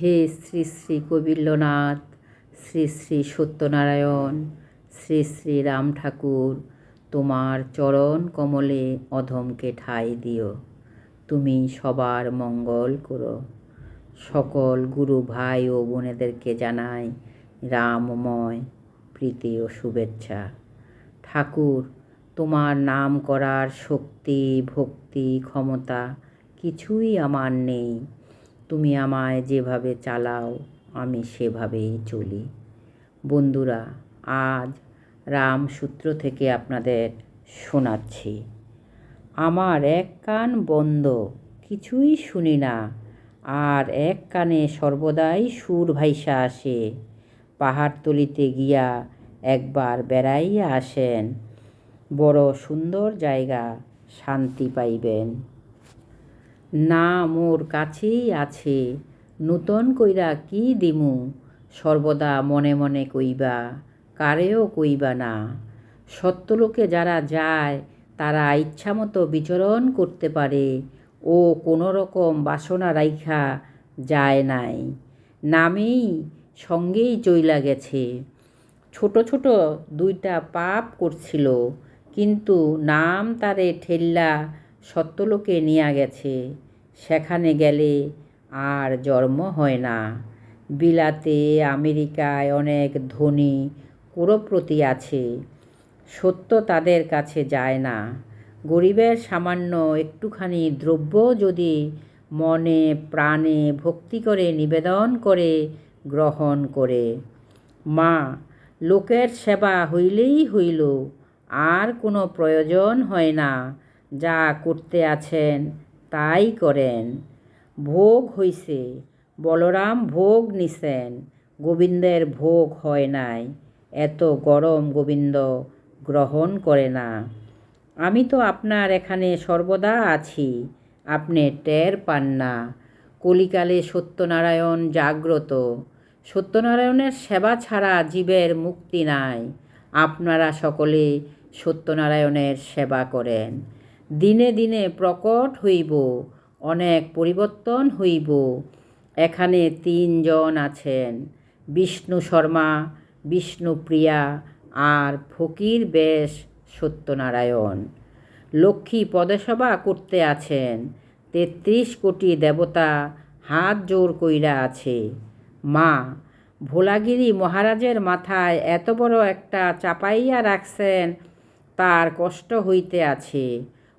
হে শ্রী শ্রী কবিল্যনাথ শ্রী শ্রী সত্যনারায়ণ, শ্রী শ্রী রাম ঠাকুর, তোমার চরণ কমলে অধমকে ঠাঁই দিও। তুমি সবার মঙ্গল করো। সকল গুরু ভাই ও বোনেদেরকে জানাই রামময় প্রীতি ও শুভেচ্ছা। ঠাকুর, তোমার নাম করার শক্তি, ভক্তি, ক্ষমতা কিছুই আমার নেই। তুমি আমায় যেভাবে চালাও, আমি সেভাবেই চলি। বন্ধুরা, আজ রামসূত্র থেকে আপনাদের শোনাচ্ছি। আমার এক কান বন্ধ, কিছুই শুনি না, আর এক কানে সর্বদাই সুর ভাইসা আসে। পাহাড়তলিতে গিয়া একবার বেড়াইয়া আসেন, বড় সুন্দর জায়গা শান্তি পাইবেন। না মোর কাছেই আছে। নূতন কইরা কি দিমু? সর্বদা মনে মনে কইবা, কারেও কইবা না। সত্যলোকে যারা যায়, তারা ইচ্ছামতো বিচরণ করতে পারে। ও কোনো রকম বাসনা রাইখা যায় নাই। নামেই সঙ্গেই চইলা গেছে। ছোট ছোট দুইটা পাপ করছিল, কিন্তু নাম তারে ঠেল্লা সত্যলোকে নিয়া গেছে, সেখানে গেলে আর জন্ম হয় না। বিলাতে আমেরিকায় অনেক ধনী কুরপ্রতি আছে, সত্য তাদের কাছে যায় না। গরিবের সামান্য একটুখানি দ্রব্য যদি মনে প্রাণে ভক্তি করে নিবেদন করে গ্রহণ করে। মা, লোকের সেবা হইলেই হইল, আর কোনো প্রয়োজন হয় না। যা করতে আছেন তাই করেন। ভোগ হইছে, বলরাম ভোগ নিছেন, গোবিন্দের ভোগ হয় নাই, এত গরম গোবিন্দ গ্রহণ করে না। আমি তো আপনার এখানে সর্বদা আছি, আপনি টের পান না। কলিকালে সত্যনারায়ণ জাগ্রত, সত্যনারায়ণের সেবা ছাড়া জীবের মুক্তি নাই, আপনারা সকলে সত্যনারায়ণের সেবা করেন। দিনে দিনে প্রকট হইব, অনেক পরিবর্তন হইব। এখানে তিনজন আছেন, বিষ্ণু শর্মা বিষ্ণুপ্রিয়া আর ফকির বেশ সত্যনারায়ণ। লক্ষ্মী পদসভা করতে আছেন, তেত্রিশ কোটি দেবতা হাত জোর কইরা আছে। মা, ভোলাগিরি মহারাজের মাথায় এত বড় একটা চাপাইয়া রাখছেন, তার কষ্ট হইতে আছে।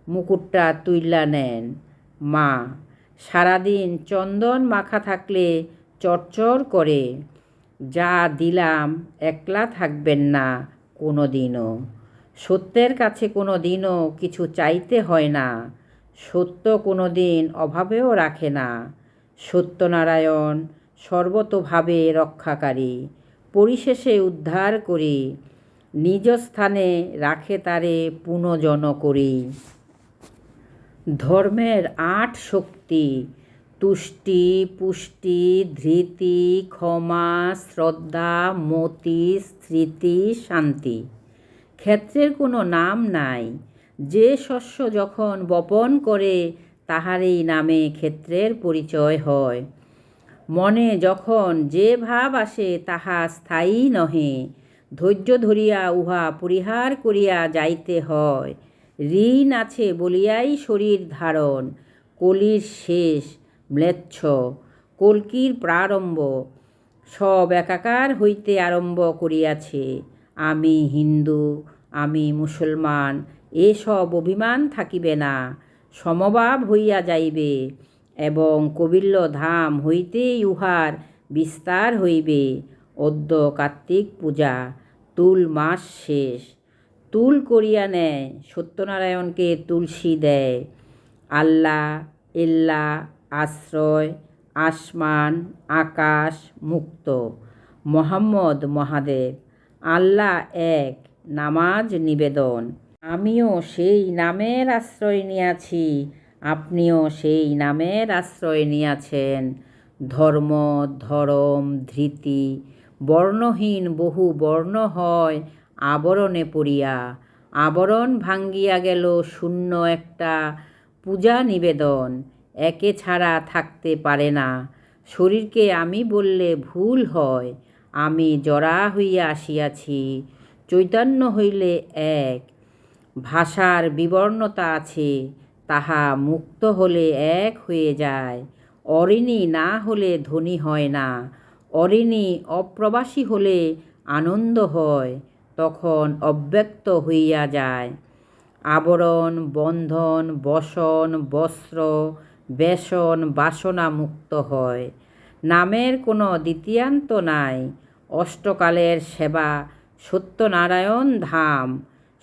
মুকুটটা তুইলা নেন। মা, সারাদিন চন্দন মাখা থাকলে চরচর করে। যা দিলাম একলা থাকবেন না কোনো দিনও সত্যের কাছে কোনো দিনও কিছু চাইতে হয় না। সত্য কোনো দিন অভাবেও রাখে না। সত্যনারায়ণ সর্বতোভাবে রক্ষাকারী, পরিশেষে উদ্ধার করি। নিজ স্থানে রাখে তারে পুনজন করি। ধর্মের আট শক্তি, তুষ্টি, পুষ্টি, ধৃতি, ক্ষমা, শ্রদ্ধা, মতি, স্মৃতি, শান্তি। ক্ষেত্রের কোনো নাম নাই। যে শস্য যখন বপন করে, তাহারই নামে ক্ষেত্রের পরিচয় হয়। মনে যখন যে ভাব আসে, তাহা স্থায়ী নহে। ধৈর্য ধরিয়া উহা পরিহার করিয়া যাইতে হয়। ঋণ আছে বলিয়াই শরীর ধারণ, কলির শেষ ম্লেচ্ছ, কলকির প্রারম্ভ, সব একাকার হইতে আরম্ভ করিয়াছে। আমি হিন্দু, আমি মুসলমান, এসব অভিমান থাকিবে না সমভাব হইয়া যাইবে এবং কবিল্য ধাম হইতেই উহার বিস্তার হইবে। অদ্য কার্তিক পূজা, তুল মাস শেষ। তুল করিয়া নেয়, সত্যনারায়ণকে তুলসী দেয়। আল্লাহ ইল্লা, আশ্রয়, আসমান, আকাশ মুক্ত। মোহাম্মদ মহাদেব আল্লাহ এক, নামাজ নিবেদন। আমিও সেই নামের আশ্রয় নিয়াছি, আপনিও সেই নামের আশ্রয় নিয়াছেন। ধর্ম, ধরম, ধৃতি, বর্ণহীন বহু বর্ণ হয় আবরণে পড়িয়া, আবরণ ভাঙ্গিয়া গেল শূন্য একটা পূজা নিবেদন। একে ছাড়া থাকতে পারে না। শরীরকে আমি বললে ভুল হয়। আমি জড়া হইয়া আসিয়াছি। চৈতন্য হইলে এক। ভাষার বিবর্ণতা আছে। তাহা মুক্ত হলে এক হয়ে যায়। অরিণী না হলে ধনী হয় না। অরিণী অপ্রবাসী হলে আনন্দ হয়। তখন অব্যক্ত হইয়া যায়। আবরণ, বন্ধন, বসন, বস্ত্র, বেসন বাসনা মুক্ত হয়। নামের কোনো দ্বিতীয়ান্ত নাই। অষ্টকালের সেবা, সত্যনারায়ণ ধাম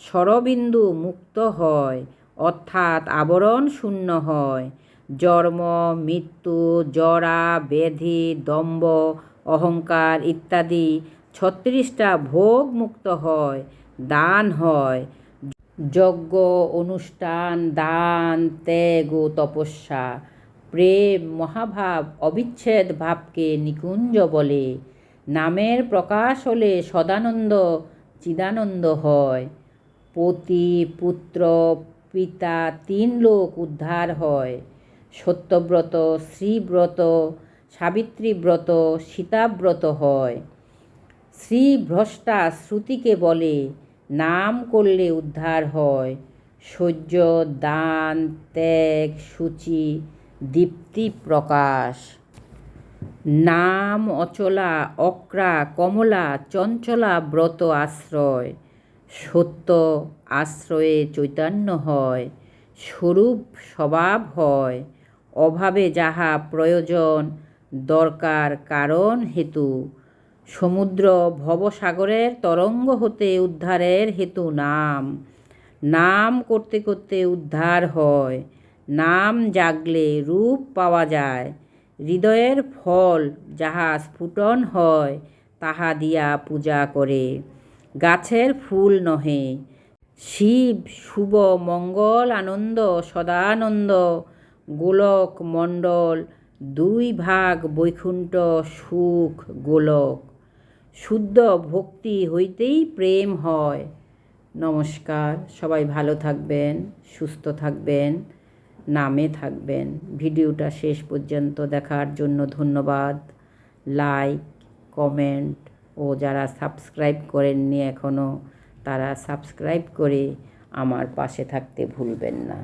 স্বরবিন্দু মুক্ত হয়, অর্থাৎ আবরণ শূন্য হয়। জন্ম, মৃত্যু, জরা ব্যাধি দম্ভ, অহংকার ইত্যাদি ছত্রিশটা ভোগ মুক্ত হয়, দান হয়। যজ্ঞ, অনুষ্ঠান, দান, ত্যাগ ও তপস্যা। প্রেম, মহাভাব, অবিচ্ছেদ ভাবকে নিকুঞ্জ বলে। নামের প্রকাশ হলে সদানন্দ, চিদানন্দ হয়। পতি, পুত্র, পিতা তিন লোক উদ্ধার হয়। সত্যব্রত, শ্রীব্রত, সাবিত্রীব্রত, সীতাব্রত হয়। শ্রীভ্রষ্টা শ্রুতিকে বলে, নাম করলে উদ্ধার হয়। সহ্য দান, ত্যাগ, সূচি, দীপ্তি প্রকাশ। নাম অচলা, অক্রা, কমলা, চঞ্চলা ব্রত আশ্রয়। সত্য, আশ্রয়ে চৈতন্য হয়। স্বরূপ, স্বভাব হয়। অভাবে যাহা প্রয়োজন, দরকার কারণ, হেতু। সমুদ্র ভবসাগরের তরঙ্গ হতে উদ্ধারের হেতু নাম। নাম করতে করতে উদ্ধার হয়। নাম জাগলে রূপ পাওয়া যায়। হৃদয়ের ফল যাহা স্ফুটন হয়, তাহা দিয়া পূজা করে। গাছের ফুল নহে। শিব শুভ মঙ্গল আনন্দ সদানন্দ। গোলক মণ্ডল দুই ভাগ বৈকুণ্ঠ সুখ গোলক। শুদ্ধ ভক্তি হইতেই প্রেম হয়। নমস্কার, সবাই ভালো থাকবেন, সুস্থ থাকবেন, নামে থাকবেন। ভিডিওটা শেষ পর্যন্ত দেখার জন্য ধন্যবাদ। লাইক, কমেন্ট ও যারা সাবস্ক্রাইব করেননি এখনও তারা সাবস্ক্রাইব করে আমার পাশে থাকতে ভুলবেন না।